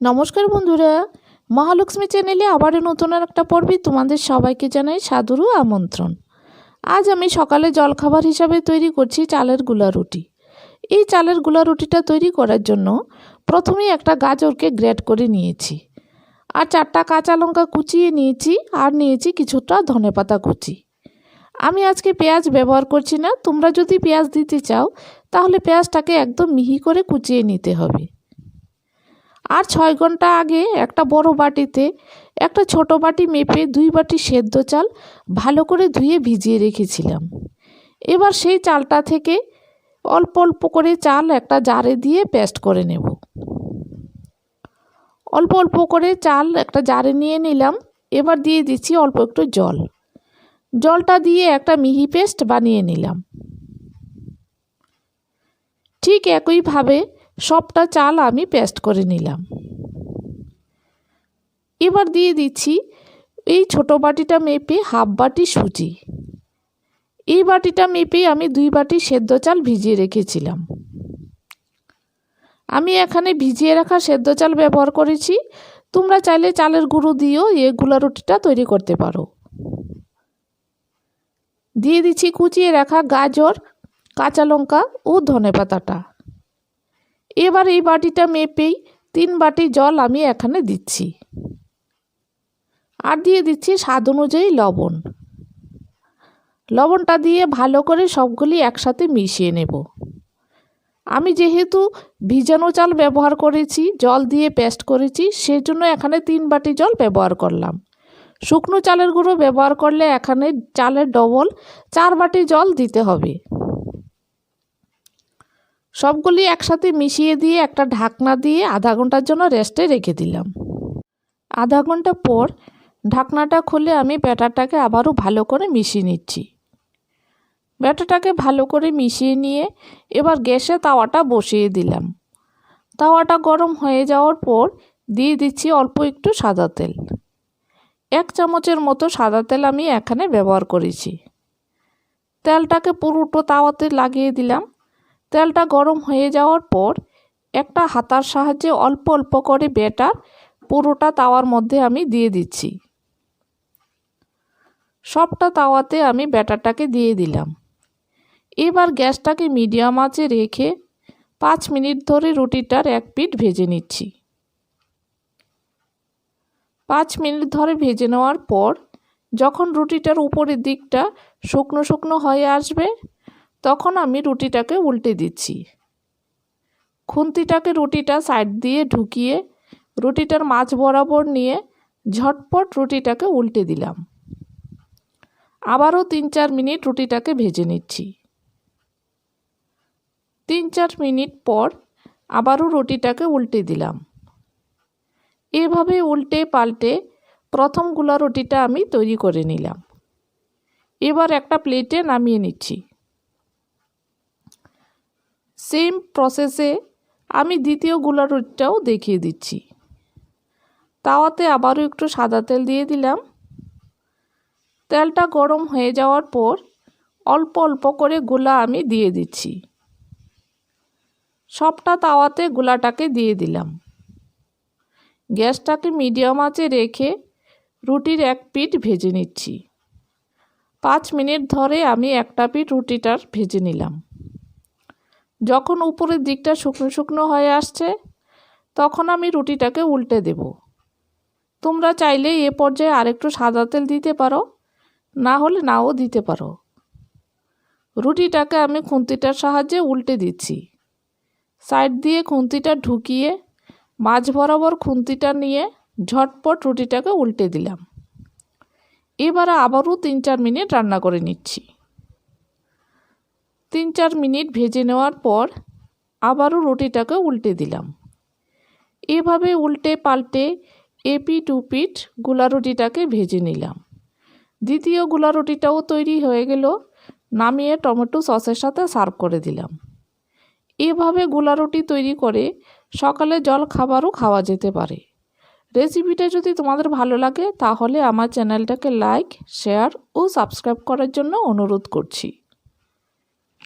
নমস্কার বন্ধুরা, মহালক্ষ্মী চ্যানেলে আবারও নতুন আর একটা পর্বে তোমাদের সবাইকে জানাই সাদুরু আমন্ত্রণ। আজ আমি সকালে জলখাবার হিসাবে তৈরি করছি চালেরগুলা রুটি। এই চালেরগুলা রুটিটা তৈরি করার জন্য প্রথমেই একটা গাজরকে গ্রেট করে নিয়েছি আর চারটা কাঁচা লঙ্কা কুচিয়ে নিয়েছি আর নিয়েছি কিছুটা ধনেপাতা কুচি। আমি আজকে পেঁয়াজ ব্যবহার করছি না, তোমরা যদি পেঁয়াজ দিতে চাও তাহলে পেঁয়াজটাকে একদম মিহি করে কুচিয়ে নিতে হবে। আর ছয় ঘণ্টা আগে একটা বড় বাটিতে একটা ছোট বাটি মেপে দুই বাটি সেদ্ধ চাল ভালো করে ধুয়ে ভিজিয়ে রেখেছিলাম। এবার সেই চালটা থেকে অল্প অল্প করে চাল একটা জারে দিয়ে পেস্ট করে নেব। অল্প অল্প করে চাল একটা জারে নিয়ে নিলাম, এবার দিয়ে দিচ্ছি অল্প একটু জল। জলটা দিয়ে একটা মিহি পেস্ট বানিয়ে নিলাম। ঠিক একইভাবে সবটা চাল আমি পেস্ট করে নিলাম। এবার দিয়ে দিচ্ছি এই ছোট বাটিটা মেপে হাফ বাটি সুজি। এই বাটিটা মেপে আমি দুই বাটি সেদ্ধ চাল ভিজিয়ে রেখেছিলাম। আমি এখানে ভিজিয়ে রাখা সেদ্ধ চাল ব্যবহার করেছি। তোমরা চাইলে চালের গুঁড়ো দিয়েও এই গুলা রুটিটা তৈরি করতে পারো। দিয়ে দিচ্ছি কুচিয়ে রাখা গাজর, কাঁচা লঙ্কা ও ধনে পাতাটা এবার এই বাটিটা মেপেই তিন বাটি জল আমি এখানে দিচ্ছি। আর দিয়ে দিচ্ছি স্বাদ অনুযায়ী লবণ। লবণটা দিয়ে ভালো করে সবগুলি একসাথে মিশিয়ে নেব। আমি যেহেতু ভিজানো চাল ব্যবহার করেছি, জল দিয়ে পেস্ট করেছি, সেজন্য এখানে তিন বাটি জল ব্যবহার করলাম। শুকনো চালের গুঁড়ো ব্যবহার করলে এখানে চালের ডবল চার বাটি জল দিতে হবে। সবগুলি একসাথে মিশিয়ে দিয়ে একটা ঢাকনা দিয়ে আধা ঘণ্টার জন্য রেস্টে রেখে দিলাম। আধা ঘণ্টা পর ঢাকনাটা খুলে আমি ব্যাটারটাকে আবারও ভালো করে মিশিয়ে নিচ্ছি। ব্যাটারটাকে ভালো করে মিশিয়ে নিয়ে এবার গ্যাসে তাওয়াটা বসিয়ে দিলাম। তাওয়াটা গরম হয়ে যাওয়ার পর দিয়ে দিচ্ছি অল্প একটু সাদা তেল। এক চামচের মতো সাদা তেল আমি এখানে ব্যবহার করেছি। তেলটাকে পুরোটো তাওয়াতে লাগিয়ে দিলাম। তেলটা গরম হয়ে যাওয়ার পর একটা হাতার সাহায্যে অল্প অল্প করে ব্যাটার পুরোটা তাওয়ার মধ্যে আমি দিয়ে দিচ্ছি। সবটা তাওয়াতে আমি ব্যাটারটাকে দিয়ে দিলাম। এবার গ্যাসটাকে মিডিয়াম আঁচে রেখে পাঁচ মিনিট ধরে রুটিটার এক পিঠ ভেজে নিচ্ছি। পাঁচ মিনিট ধরে ভেজে নেওয়ার পর যখন রুটিটার উপরের দিকটা শুকনো শুকনো হয়ে আসবে তখন আমি রুটিটাকে উল্টে দিচ্ছি। খুন্তিটাকে রুটিটা সাইড দিয়ে ঢুকিয়ে রুটিটার মাছ বরাবর নিয়ে ঝটপট রুটিটাকে উল্টে দিলাম। আবারও তিন চার মিনিট রুটিটাকে ভেজে নিচ্ছি। তিন চার মিনিট পর আবারও রুটিটাকে উল্টে দিলাম। এভাবে উল্টে পাল্টে প্রথমগুলা রুটিটা আমি তৈরি করে নিলাম। এবার একটা প্লেটে নামিয়ে নিচ্ছি। সেম প্রসেসে আমি দ্বিতীয়গুলা রুটিটাও দেখিয়ে দিচ্ছি। তাওয়াতে আবারও একটু সাদা তেল দিয়ে দিলাম। তেলটা গরম হয়ে যাওয়ার পর অল্প অল্প করে গোলা আমি দিয়ে দিচ্ছি। সবটা তাওয়াতে গোলাটাকে দিয়ে দিলাম। গ্যাসটাকে মিডিয়াম আঁচে রেখে রুটির এক পিঠ ভেজে নিচ্ছি। পাঁচ মিনিট ধরে আমি একটা পিঠ রুটিটার ভেজে নিলাম। যখন উপরের দিকটা শুকনো শুকনো হয়ে আসছে, তখন আমি রুটিটাকে উল্টে দেব। তোমরা চাইলে এ পর্যায়ে আরেকটু সাদা তেল দিতে পারো, না হলে নাও দিতে পারো। রুটিটাকে আমি খুন্তিটার সাহায্যে উল্টে দিচ্ছি। সাইড দিয়ে খুন্তিটা ঢুকিয়ে, মাঝ বরাবর খুন্তিটা নিয়ে ঝটপট রুটিটাকে উল্টে দিলাম। এবারে আবারও তিন চার মিনিট রান্না করে নিচ্ছি। তিন চার মিনিট ভেজে নেওয়ার পর আবারও রুটিটাকে উল্টে দিলাম। এভাবে উল্টে পাল্টে এপি টু গোলা রুটিটাকে ভেজে নিলাম। দ্বিতীয় গোলা রুটিটাও তৈরি হয়ে গেল, নামিয়ে টমেটো সসের সাথে সার্ভ করে দিলাম। এভাবে গোলা রুটি তৈরি করে সকালে জল খাবারও খাওয়া যেতে পারে। রেসিপিটা যদি তোমাদের ভালো লাগে, তাহলে আমার চ্যানেলটাকে লাইক, শেয়ার ও সাবস্ক্রাইব করার জন্য অনুরোধ করছি।